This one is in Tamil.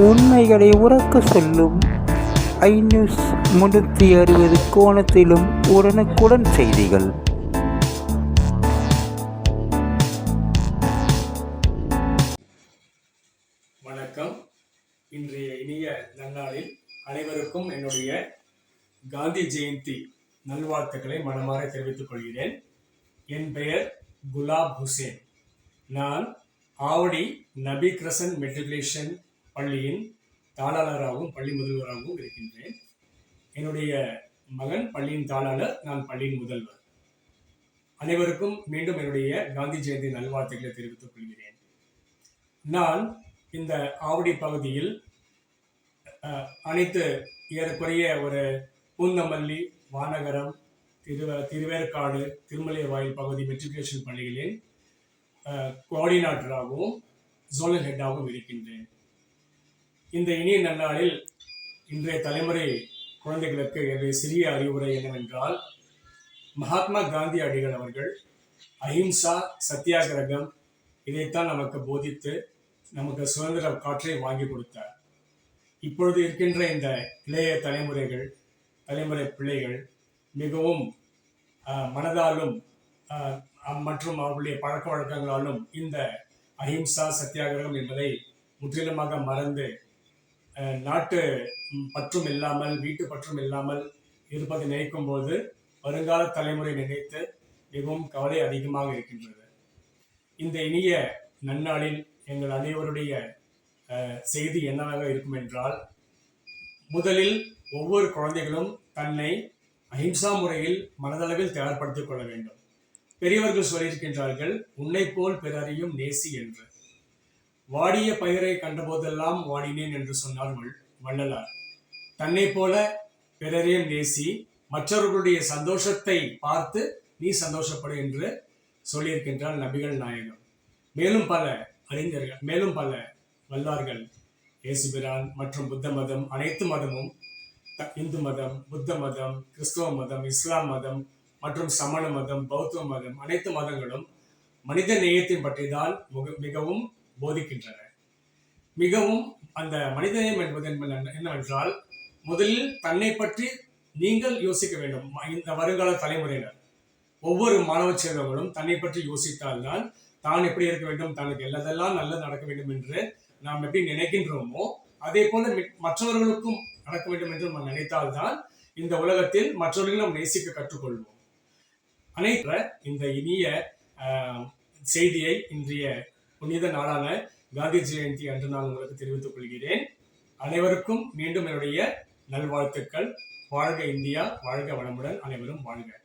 உண்மைகளை உறக்க சொல்லும். ஐ நியூஸ் முன்னூற்றி அறுபது கோணத்திலும் உடனுக்குடன் செய்திகள். வணக்கம். இன்றைய இனிய நன்னாளில் அனைவருக்கும் என்னுடைய காந்தி ஜெயந்தி நல்வாழ்த்துக்களை மனமாற தெரிவித்துக் கொள்கிறேன். என் பெயர் குலாப் ஹுசேன். நான் ஆவடி நபி கிரசன் மெட்ரிகுலேஷன் பள்ளியின் தாளாளராகவும் பள்ளி முதல்வராகவும் இருக்கின்றேன். என்னுடைய மகன் பள்ளியின் தாளாளர் நான் பள்ளியின் முதல்வர். அனைவருக்கும் மீண்டும் என்னுடைய காந்தி ஜெயந்தி நல்வாழ்த்துக்களை தெரிவித்துக் கொள்கிறேன். நான் இந்த ஆவடி பகுதியில் அனைத்து ஏறக்குறைய ஒரு பூந்தமல்லி வானகரம் திரு திருவேற்காடு திருமலை வாயில் பகுதி மெட்ரிகுலேஷன் பள்ளிகளில் கோஆர்டினேட்டராகவும் ஜோனல் ஹெட்டாகவும் இருக்கின்றேன். இந்த இனிய நன்னாளில் இன்றைய தலைமுறை குழந்தைகளுக்கு என்னுடைய சிறிய அறிவுரை என்னவென்றால் மகாத்மா காந்தி அடிகள் அவர்கள் அஹிம்சா சத்தியாகிரகம் இதைத்தான் நமக்கு போதித்து நமக்கு சுதந்திர காற்றை வாங்கி கொடுத்தார். இப்பொழுது இருக்கின்ற இந்த இளைய தலைமுறைகள் தலைமுறை பிள்ளைகள் மிகவும் மனதாலும் மற்றும் அவர்களுடைய பழக்க வழக்கங்களாலும் இந்த அஹிம்சா சத்தியாகிரகம் என்பதை முற்றிலுமாக மறந்து நாட்டு பற்றும் இல்லாமல் வீட்டு பற்றும் இல்லாமல் இருப்பதை நினைக்கும் போது வருங்கால தலைமுறை நினைத்து மிகவும் கவலை அதிகமாக இருக்கின்றது. இந்த இனிய நன்னாளில் எங்கள் அனைவருடைய செய்தி என்னவாக இருக்கும் என்றால் முதலில் ஒவ்வொரு குழந்தைகளும் தன்னை அஹிம்சா முறையில் மனதளவில் தயார்படுத்திக் கொள்ள வேண்டும். பெரியவர்கள் சொல்லியிருக்கின்றார்கள் உன்னை போல் பிறரையும் நேசி என்று. வாடிய பயிரை கண்டபோதெல்லாம் வாடினேன் என்று சொன்னார் வள்ளலார். தன்னை போல பிறரையும் நேசி மற்றவர்களுடைய சந்தோஷத்தை பார்த்து நீ சந்தோஷப்படு என்று சொல்லியிருக்கின்றார் நபிகள் நாயகம். மேலும் பல அறிஞர்கள் மேலும் பல வல்லார்கள் இயேசுபிரான் மற்றும் புத்த மதம் அனைத்து மதமும் த- இந்து மதம் புத்த மதம் கிறிஸ்துவ மதம் இஸ்லாம் மதம் மற்றும் சமண மதம் பௌத்த மதம் அனைத்து மதங்களும் மனித நேயத்தின் பற்றி தான் முக- மிகவும் போதிக்கின்றன. மிகவும் அந்த மனிதநேயம் என்பது என்பது என்னவென்றால் முதலில் தன்னை பற்றி நீங்கள் யோசிக்க வேண்டும். இந்த வருங்கால தலைமுறையினர். ஒவ்வொரு மாணவ சேர்ந்தவர்களும் தன்னை பற்றி யோசித்தால்தான் தான் எப்படி இருக்க வேண்டும் தனக்கு எல்லதெல்லாம் நல்லது நடக்க வேண்டும் என்று நாம் எப்படி நினைக்கின்றோமோ அதே போல மி- மற்றவர்களுக்கும் நடக்க வேண்டும் என்று நாம் நினைத்தால்தான் இந்த உலகத்தில் மற்றவர்களும் நாம் நேசிக்க கற்றுக்கொள்வோம். அனைத்து இந்த இனிய செய்தியை இன்றைய புனித நாளான காந்தி ஜெயந்தி அன்று நான் உங்களுக்கு தெரிவித்துக் கொள்கிறேன். அனைவருக்கும் மீண்டும் என்னுடைய நல்வாழ்த்துக்கள். வாழ்க இந்தியா வாழ்க வளமுடன் அனைவரும் வாழ்க.